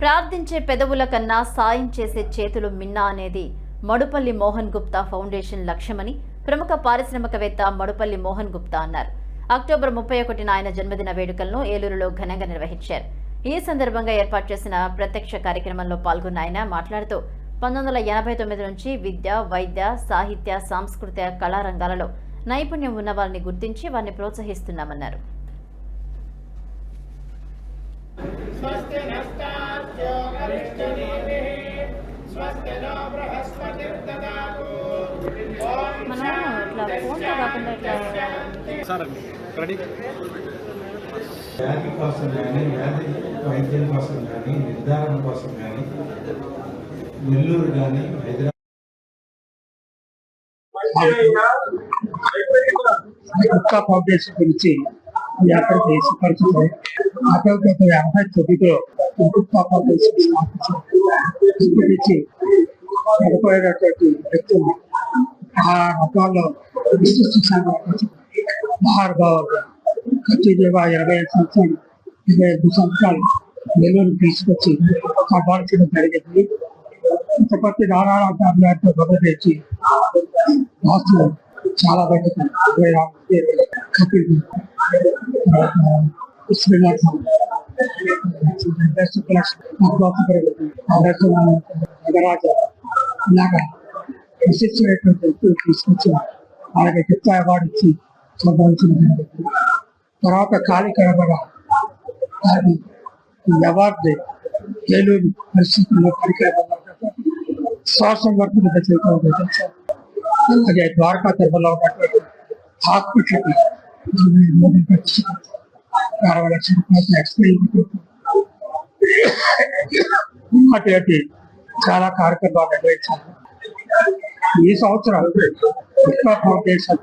ప్రార్థించే పెదవుల కన్నా సాయం చేసే చేతులు మిన్నా అనేది మడుపల్లి మోహన్ గుప్తా ఫౌండేషన్ లక్ష్యమని ప్రముఖ పారిశ్రామికవేత్త మడుపల్లి మోహన్ గుప్తా అన్నారు. అక్టోబర్ ముప్పై ఒకటిన ఆయన జన్మదిన వేడుకలను ఏలూరులో ఘనంగా నిర్వహించారు. ఈ సందర్భంగా ఏర్పాటు చేసిన ప్రత్యక్ష కార్యక్రమంలో పాల్గొన్న ఆయన మాట్లాడుతూ పంతొమ్మిది వందల ఎనభై తొమ్మిది నుంచి విద్య వైద్య సాహిత్య సాంస్కృతిక కళారంగాలలో నైపుణ్యం ఉన్న వారిని గుర్తించి వారిని ప్రోత్సహిస్తున్నామన్నారు. ఇట్లా కాకుండా వ్యాధి కోసం కానీ వ్యాధి వైద్యం కోసం కానీ నిర్ధారణ కోసం కానీ నెల్లూరు కానీ హైదరాబాద్ ఫౌండేషన్ గురించి మీ అందరికీ సుపరిచితం ఆరోగ్య ఎనభై foundation Harbaugh, Katijeva, Rabbi Sansan, Busansan, Melon Peace Pachi, Harbaugh to the Paradigm. Kapati Dara, Tablet, Babadechi, Hostel, Chala Vatican, where I'm here, Kapil, Srinatham. That's the collection of Dr. Paradigm, Nagaraja, Naga. This is the record of the Peace Pachi. వాళ్ళకి gift award ఇచ్చి సంపాదించిన జరిగింది. తర్వాత ఖాళీ కడబడ అది ఈ award Eluru పరిస్థితుల్లో పరికరమైన శ్వాసం వర్గం రచయిత అలాగే ద్వారకా తిరుమలలో ఉన్నటువంటి హాస్పిటల్కి మోడల్ ఖర్చు అరవై లక్షల రూపాయలు ఎక్స్ప్లెయిన్ అటువంటి చాలా కార్యక్రమాలు నిర్వహించారు ఈ సంవత్సరం విశ్వ ఫౌండేషన్